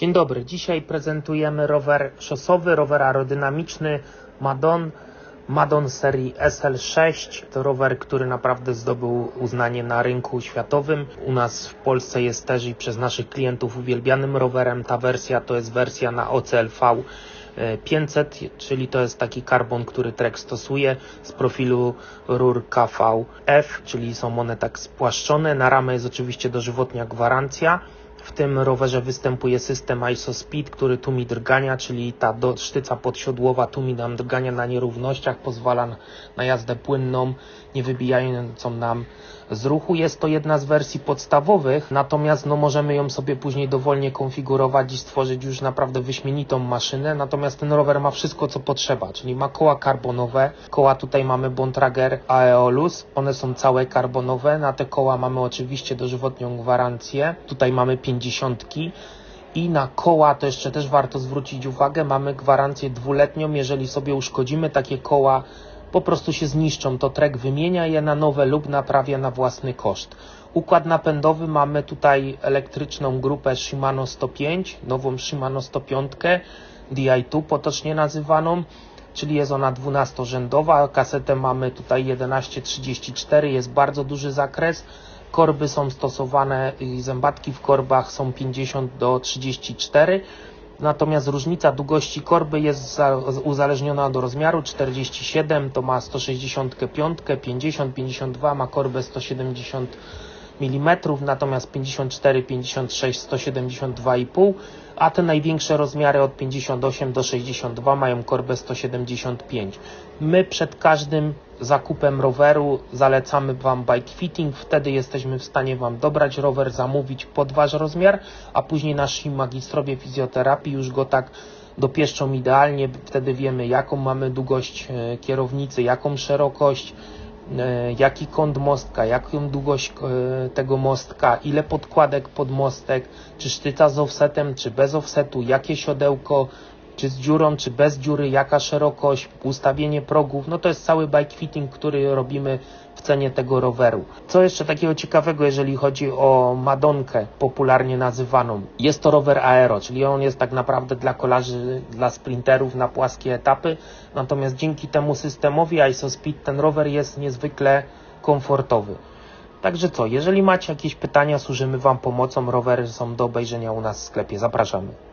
Dzień dobry, dzisiaj prezentujemy rower szosowy, rower aerodynamiczny Madon, Madon serii SL6. To rower, który naprawdę zdobył uznanie na rynku światowym. U nas w Polsce jest też i przez naszych klientów uwielbianym rowerem. Ta wersja to jest wersja na OCLV 500, czyli to jest taki karbon, który Trek stosuje z profilu rur KVF, czyli są one tak spłaszczone. Na ramę jest oczywiście dożywotnia gwarancja. W tym rowerze występuje system ISO Speed, który tłumi drgania, czyli ta sztyca podsiodłowa tłumi nam drgania na nierównościach, pozwala na jazdę płynną, nie wybijającą nam z ruchu. Jest to jedna z wersji podstawowych, natomiast no, możemy ją sobie później dowolnie konfigurować i stworzyć już naprawdę wyśmienitą maszynę. Natomiast ten rower ma wszystko, co potrzeba, czyli ma koła karbonowe. Koła tutaj mamy Bontrager Aeolus, one są całe karbonowe. Na te koła mamy oczywiście dożywotnią gwarancję. Tutaj mamy 50 i na koła to jeszcze też warto zwrócić uwagę, mamy gwarancję dwuletnią, jeżeli sobie uszkodzimy takie koła po prostu się zniszczą, to Trek wymienia je na nowe lub naprawia na własny koszt. Układ napędowy mamy tutaj elektryczną grupę Shimano 105, nową Shimano 105, DI2 potocznie nazywaną, czyli jest ona 12-rzędowa. Kasetę mamy tutaj 1134, jest bardzo duży zakres. Korby są stosowane, zębatki w korbach są 50 do 34 Natomiast różnica długości korby jest za, uzależniona do rozmiaru. 47 to ma 165, 50, 52 ma korbę 170 mm, natomiast 54, 56, 172,5 a te największe rozmiary od 58 do 62 mają korbę 175. My przed każdym zakupem roweru zalecamy Wam bike fitting, wtedy jesteśmy w stanie Wam dobrać rower, zamówić pod Wasz rozmiar, a później nasi magistrowie fizjoterapii już go tak dopieszczą idealnie, wtedy wiemy jaką mamy długość e, kierownicy, jaką szerokość, jaki kąt mostka, jaką długość e, tego mostka, ile podkładek pod mostek, czy sztyca z offsetem, czy bez offsetu, jakie siodełko, czy z dziurą, czy bez dziury, jaka szerokość, ustawienie progów, no to jest cały bike fitting, który robimy w cenie tego roweru. Co jeszcze takiego ciekawego, jeżeli chodzi o Madonkę, popularnie nazywaną? Jest to rower aero, czyli on jest tak naprawdę dla kolarzy, dla sprinterów na płaskie etapy, natomiast dzięki temu systemowi ISOSpeed ten rower jest niezwykle komfortowy. Także co, jeżeli macie jakieś pytania, służymy Wam pomocą, rowery są do obejrzenia u nas w sklepie. Zapraszamy.